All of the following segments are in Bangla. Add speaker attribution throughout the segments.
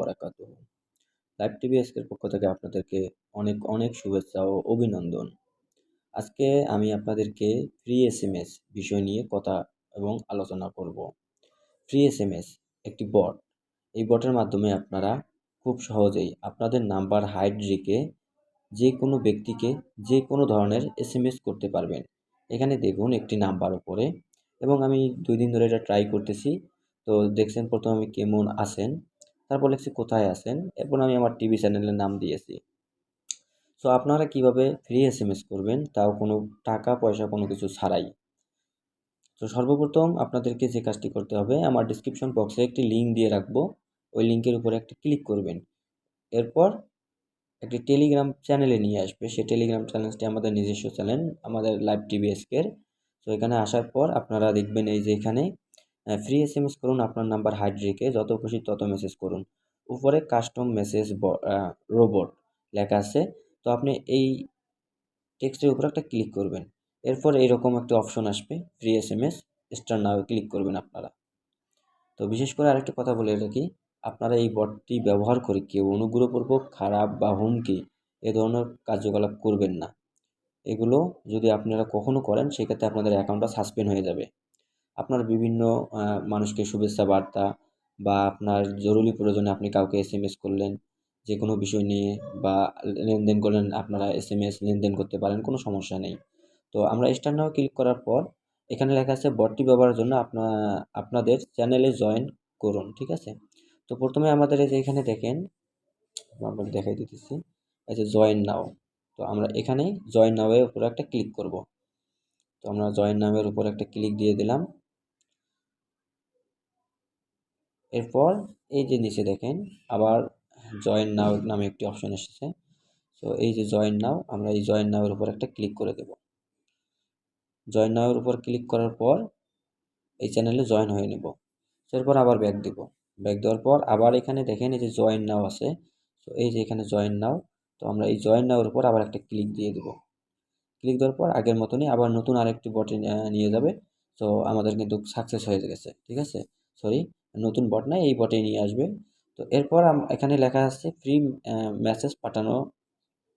Speaker 1: বারাকাতুহু। লাইভ টিভি এসকের পক্ষ থেকে আপনাদেরকে অনেক অনেক শুভেচ্ছা ও অভিনন্দন। আজকে আমি আপনাদেরকে ফ্রি এস এম এস বিষয় নিয়ে কথা এবং আলোচনা করব। ফ্রি এস এম এস একটি বট এই বটের মাধ্যমে আপনারা খুব সহজেই আপনাদের নাম্বার হাইড রেখে যে কোনো ব্যক্তিকে যে কোনো ধরনের এস এম এস করতে পারবেন। এখানে দেখুন একটি নাম্বার উপরে এবং আমি দুই দিন ধরে এটা ট্রাই করতেছি। তো দেখছেন প্রথমে কেমন আছেন। তারপর লিখছি, কোথায় আছেন? এরপর আমি আমার টিভি চ্যানেলের নাম দিয়েছি। সো আপনারা কীভাবে ফ্রি এস এম এস করবেন, তাও কোনো টাকা, পয়সা, কোনো কিছু ছাড়াই। তো সর্বপ্রথম আপনাদেরকে যে কাজটি করতে হবে, আমার ডিসক্রিপশন বক্সে একটি লিঙ্ক দিয়ে রাখব। ওই লিঙ্কের উপরে একটি ক্লিক করবেন। এরপর একটি টেলিগ্রাম চ্যানেলে নিয়ে আসবে। সেই টেলিগ্রাম চ্যানেলটি আমাদের নিজস্ব চ্যানেল আমাদের লাইভ টিভি এসকের তো এখানে আসার পর আপনারা দেখবেন এই যে এখানে ফ্রি এস এম এস করুন, আপনার নাম্বার হাইড রেখে যত খুশি তত মেসেজ করুন। উপরে কাস্টম মেসেজ রোবট লেখা আছে। তো আপনি এই টেক্সটের উপর একটা ক্লিক করবেন। এরপর এইরকম একটা অপশন আসবে free S M S star now click করবেন আপনারা। তো বিশেষ করে আরেকটা কথা বলে রাখি, আপনারা এই বটটি ব্যবহার করে কেউ অনুগ্রহপূর্বক, খারাপ বা হুমকি এ ধরনের কার্যকলাপ করবেন না। এগুলো যদি আপনারা কখনও করেন, সেক্ষেত্রে আপনাদের অ্যাকাউন্টটা সাসপেন্ড হয়ে যাবে। আপনার বিভিন্ন মানুষকে শুভেচ্ছা বার্তা বা আপনার জরুরি প্রয়োজনে আপনি কাউকে এস এম এস করলেন যে কোনো বিষয় নিয়ে বা লেনদেন করলেন, আপনারা এস এম এস লেনদেন করতে পারেন, কোনো সমস্যা নেই। তো আমরা স্টার নাও ক্লিক করার পর, এখানে লেখা আছে বটটি ব্যবহারের জন্য আপনা, আপনাদের চ্যানেলে জয়েন করুন, ঠিক আছে? তো প্রথমে আমাদের এই যে এখানে দেখেন আপনাকে দেখাই দিতেছি, এই যে জয়েন নাও, তো আমরা এখানে জয়েন নাওয়ের উপরে একটা ক্লিক করব। তো আমরা জয়েন নামের উপর একটা ক্লিক দিয়ে দিলাম। এরপর এই যে নিচে দেখেন, আবার জয়েন নাও নামে একটি অপশন এসেছে। তো এই যে জয়েন নাও আমরা এই জয়েন নাওয়ের উপর একটা ক্লিক করে দেব। জয়েন নাওয়ের উপর ক্লিক করার পর এই চ্যানেলে জয়েন হয়ে নেব। এরপর আবার ব্যাক দিব। ব্যাক দেওয়ার পর আবার এখানে দেখেন এই যে জয়েন নাও আছে। তো এই যে এখানে জয়েন নাও তো আমরা এই জয়েন নাওয়ের উপর আবার একটা ক্লিক দিয়ে দেব। ক্লিক দেওয়ার পর আগের মতনই আবার নতুন আরেকটি বটে নিয়ে যাবে। তো আমাদের কিন্তু সাকসেস হয়ে গেছে, ঠিক আছে? সরি নতুন বট নাই, এই বটে নিয়ে আসবে। তো এরপর এখানে লেখা আছে ফ্রি মেসেজ পাঠানো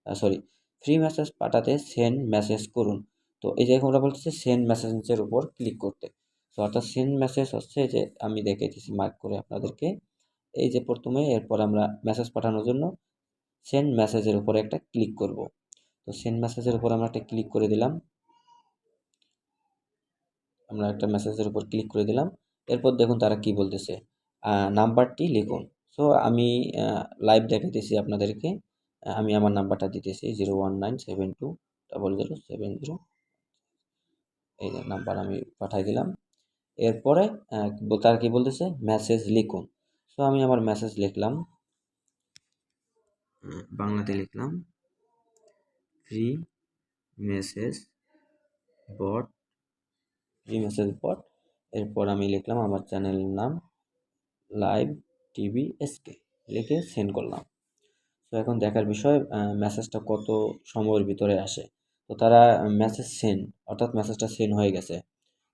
Speaker 1: সরি ফ্রি মেসেজ পাঠাতে সেন্ড মেসেজ করুন। তো এই যে আমরা বলতেছি সেন্ড মেসেজের উপর ক্লিক করতে। তো অর্থাৎ সেন্ড মেসেজ হচ্ছে যে, আমি দেখেছি মার্ক করে আপনাদেরকে। এই যে প্রথমে, এরপর আমরা মেসেজ পাঠানোর জন্য সেন্ড মেসেজের উপরে একটা ক্লিক করব। তো সেন্ড মেসেজের উপর আমরা একটা ক্লিক করে দিলাম। আমরা একটা মেসেজের উপর ক্লিক করে দিলাম। এরপর দেখুন তারা কি বলতেছে। নাম্বারটি লিখুন। সো আমি লাইভ দেখাইতেছি আপনাদেরকে। আমি আমার নাম্বারটা দিতেছি zero one nine seven two double zero seven zero এই নাম্বার আমি পাঠাই দিলাম। এরপরে তারা কি বলতেছে? মেসেজ লিখুন। সো আমি আমার মেসেজ লিখলাম। বাংলাতে লিখলাম। Free message bot free message bot এরপর আমি লিখলাম আমার চ্যানেলের নাম লাইভ টিভি এসকে লিখে সেন্ড করলাম। তো এখন দেখার বিষয় মেসেজটা কত সময়ের ভিতরে আসে? তো তারা মেসেজ সেন্ড অর্থাৎ মেসেজটা সেন্ড হয়ে গেছে।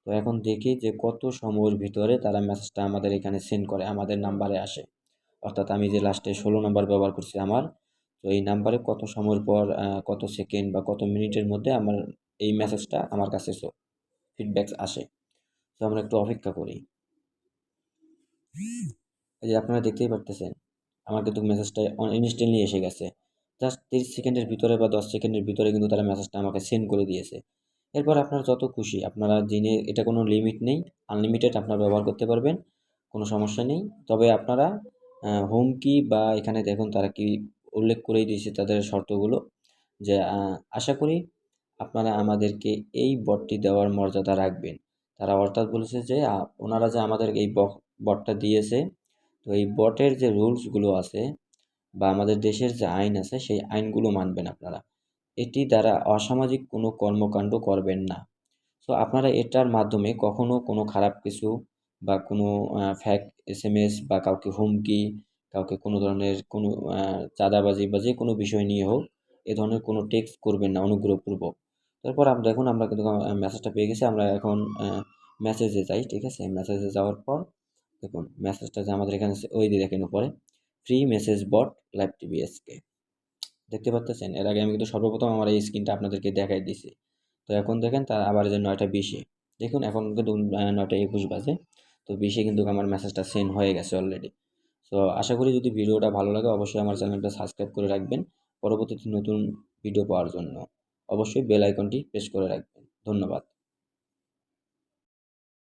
Speaker 1: তো এখন দেখি যে কত সময়ের ভিতরে তারা মেসেজটা আমাদের এখানে সেন্ড করে, আমাদের নাম্বারে আসে। অর্থাৎ আমি যে লাস্টে ষোলো নাম্বার ব্যবহার করছি আমার, তো এই নাম্বারে কত সময়ের পর কত সেকেন্ড বা কত মিনিটের মধ্যে আমার এই মেসেজটা আমার কাছে ফিডব্যাক আসে। তো আমরা একটু অপেক্ষা করি। যে আপনারা দেখতেই পারতেছেন, আমার কিন্তু মেসেজটা ইনস্ট্যান্টলি এসে গেছে। জাস্ট তিরিশ সেকেন্ডের ভিতরে বা দশ সেকেন্ডের ভিতরে কিন্তু তারা মেসেজটা আমাকে সেন্ড করে দিয়েছে। এরপর আপনার যত খুশি, আপনারা দিনে এটা কোনো লিমিট নেই আনলিমিটেড আপনারা ব্যবহার করতে পারবেন, কোনো সমস্যা নেই। তবে আপনারা হুমকি বা এখানে দেখুন তারা কি উল্লেখ করেই দিয়েছে তাদের শর্তগুলো যে আশা করি আপনারা আমাদেরকে এই বটটি দেওয়ার মর্যাদা রাখবেন। তারা অর্থাৎ বলেছে যে ওনারা যে আমাদের এই বটটা দিয়েছে, তো এই বটের যে রুলসগুলো আছে বা আমাদের দেশের যে আইন আছে, সেই আইনগুলো মানবেন আপনারা। এটি দ্বারা অসামাজিক কোনো কর্মকাণ্ড করবেন না। সো আপনারা এটার মাধ্যমে কখনো কোনো খারাপ কিছু বা কোনো ফ্যাক এস এম এস বা কাউকে হুমকি, কাউকে কোনো ধরনের কোনো চাঁদাবাজি বা যে কোনো বিষয় নিয়ে হোক, এ ধরনের কোনো টেক্সট করবেন না, অনুগ্রহপূর্বক। তারপর আমরা দেখুন আমরা কিন্তু মেসেজটা পেয়ে গেছি। আমরা এখন মেসেজে যাই, ঠিক আছে? মেসেজে যাওয়ার পর দেখুন মেসেজটা যে আমাদের এখানে ওই দিয়ে দেখেন উপরে ফ্রি মেসেজ বট লাইভ টিভিএসকে দেখতে পাচ্তেছেন এর আগে আমি কিন্তু সর্বপ্রথম আমার এই স্ক্রিনটা আপনাদেরকে দেখাই দিছি তো এখন দেখেন, তার আবার যে নয়টা বিশে। দেখুন, এখন কিন্তু নয়টা একুশ বাজে। তো বিশে কিন্তু আমার মেসেজটা সেন্ড হয়ে গেছে অলরেডি তো আশা করি যদি ভিডিওটা ভালো লাগে, অবশ্যই আমার চ্যানেলটা সাবস্ক্রাইব করে রাখবেন। পরবর্তীতে নতুন ভিডিও পাওয়ার জন্য। অবশ্যই বেল আইকনটি প্রেস করে রাখবেন। ধন্যবাদ।